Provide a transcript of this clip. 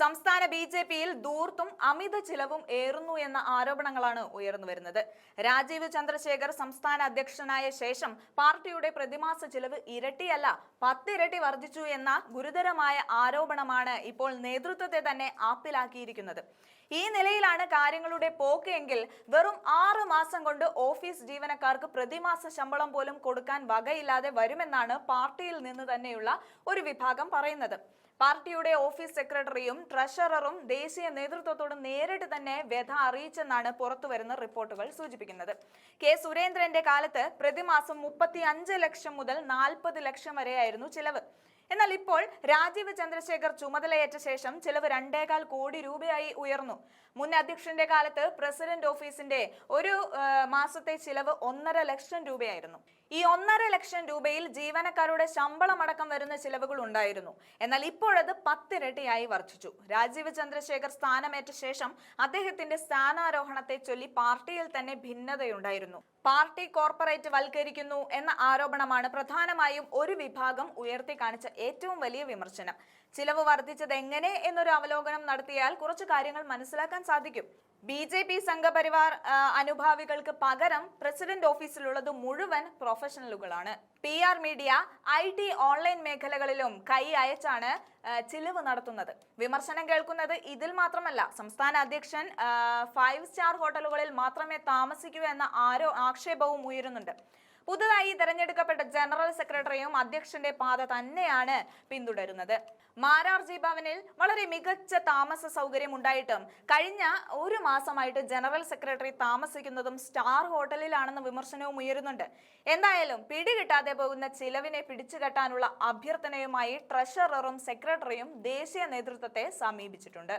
സംസ്ഥാന B J പിയിൽ ദൂർത്തും അമിത ചിലവും ഏറുന്നു എന്ന ആരോപണങ്ങളാണ് ഉയർന്നു വരുന്നത്. രാജീവ് ചന്ദ്രശേഖർ സംസ്ഥാന അധ്യക്ഷനായ ശേഷം പാർട്ടിയുടെ പ്രതിമാസ ചിലവ് ഇരട്ടിയല്ല പത്തിരട്ടി വർദ്ധിച്ചു എന്ന ഗുരുതരമായ ആരോപണമാണ് ഇപ്പോൾ നേതൃത്വത്തെ തന്നെ ആപ്പിലാക്കിയിരിക്കുന്നത്. ഈ നിലയിലാണ് കാര്യങ്ങളുടെ പോക്ക് എങ്കിൽ വെറും ആറ് മാസം കൊണ്ട് ഓഫീസ് ജീവനക്കാർക്ക് പ്രതിമാസ ശമ്പളം പോലും കൊടുക്കാൻ വകയില്ലാതെ വരുമെന്നാണ് പാർട്ടിയിൽ നിന്ന് തന്നെയുള്ള ഒരു വിഭാഗം പറയുന്നത്. പാർട്ടിയുടെ ഓഫീസ് സെക്രട്ടറിയും ട്രഷററും ദേശീയ നേതൃത്വത്തോട് നേരിട്ട് തന്നെ വ്യഥ അറിയിച്ചെന്നാണ് പുറത്തുവരുന്ന റിപ്പോർട്ടുകൾ സൂചിപ്പിക്കുന്നത്. കെ. സുരേന്ദ്രന്റെ കാലത്ത് പ്രതിമാസം മുപ്പത്തി അഞ്ച് ലക്ഷം മുതൽ നാൽപ്പത് ലക്ഷം വരെയായിരുന്നു ചിലവ്. എന്നാൽ ഇപ്പോൾ രാജീവ് ചന്ദ്രശേഖർ ചുമതലയേറ്റ ശേഷം ചിലവ് രണ്ടേകാൽ കോടി രൂപയായി ഉയർന്നു. മുൻ അധ്യക്ഷന്റെ കാലത്ത് പ്രസിഡന്റ് ഓഫീസിന്റെ ഒരു മാസത്തെ ചിലവ് ഒന്നര ലക്ഷം രൂപയായിരുന്നു. ഈ ഒന്നര ലക്ഷം രൂപയിൽ ജീവനക്കാരുടെ ശമ്പളം അടക്കം വരുന്ന ചിലവുകൾ ഉണ്ടായിരുന്നു. എന്നാൽ ഇപ്പോഴത് പത്തിരട്ടിയായി വർദ്ധിച്ചു. രാജീവ് ചന്ദ്രശേഖർ സ്ഥാനമേറ്റ ശേഷം അദ്ദേഹത്തിന്റെ സ്ഥാനാരോഹണത്തെ ചൊല്ലി പാർട്ടിയിൽ തന്നെ ഭിന്നതയുണ്ടായിരുന്നു. പാർട്ടി കോർപ്പറേറ്റ് വൽക്കരിക്കുന്നു എന്ന ആരോപണമാണ് പ്രധാനമായും ഒരു വിഭാഗം ഉയർത്തി കാണിച്ച ഏറ്റവും വലിയ വിമർശനം. ചിലവ് വർദ്ധിച്ചത് എങ്ങനെ എന്നൊരു അവലോകനം നടത്തിയാൽ കുറച്ച് കാര്യങ്ങൾ മനസ്സിലാക്കാൻ സാധിക്കും. ബി ജെ പി സംഘപരിവാർ അനുഭാവികൾക്ക് പകരം പ്രസിഡന്റ് ഓഫീസിലുള്ളത് മുഴുവൻ പ്രൊഫഷണലുകളാണ്. P R media I T online മേഖലകളിലും കൈ അയച്ചാണ് ചിലവ് നടത്തുന്നത്. വിമർശനം കേൾക്കുന്നത് ഇതിൽ മാത്രമല്ല സംസ്ഥാന അധ്യക്ഷൻ ഫൈവ് സ്റ്റാർ ഹോട്ടലുകളിൽ മാത്രമേ താമസിക്കൂ എന്ന ആരോ ആക്ഷേപവും ഉയരുന്നുണ്ട്. പുതുതായി തെരഞ്ഞെടുക്കപ്പെട്ട ജനറൽ സെക്രട്ടറിയും അധ്യക്ഷന്റെ പാത തന്നെയാണ് പിന്തുടരുന്നത്. മാരാർജി ഭവനിൽ വളരെ മികച്ച താമസ സൗകര്യം ഉണ്ടായിട്ടും കഴിഞ്ഞ ഒരു മാസമായിട്ട് ജനറൽ സെക്രട്ടറി താമസിക്കുന്നതും സ്റ്റാർ ഹോട്ടലിലാണെന്ന വിമർശനവും ഉയരുന്നുണ്ട്. എന്തായാലും പിടികിട്ടാതെ പോകുന്ന ചിലവിനെ പിടിച്ചുകെട്ടാനുള്ള അഭ്യർത്ഥനയുമായി ട്രഷററും സെക്രട്ടറിയും ദേശീയ നേതൃത്വത്തെ സമീപിച്ചിട്ടുണ്ട്.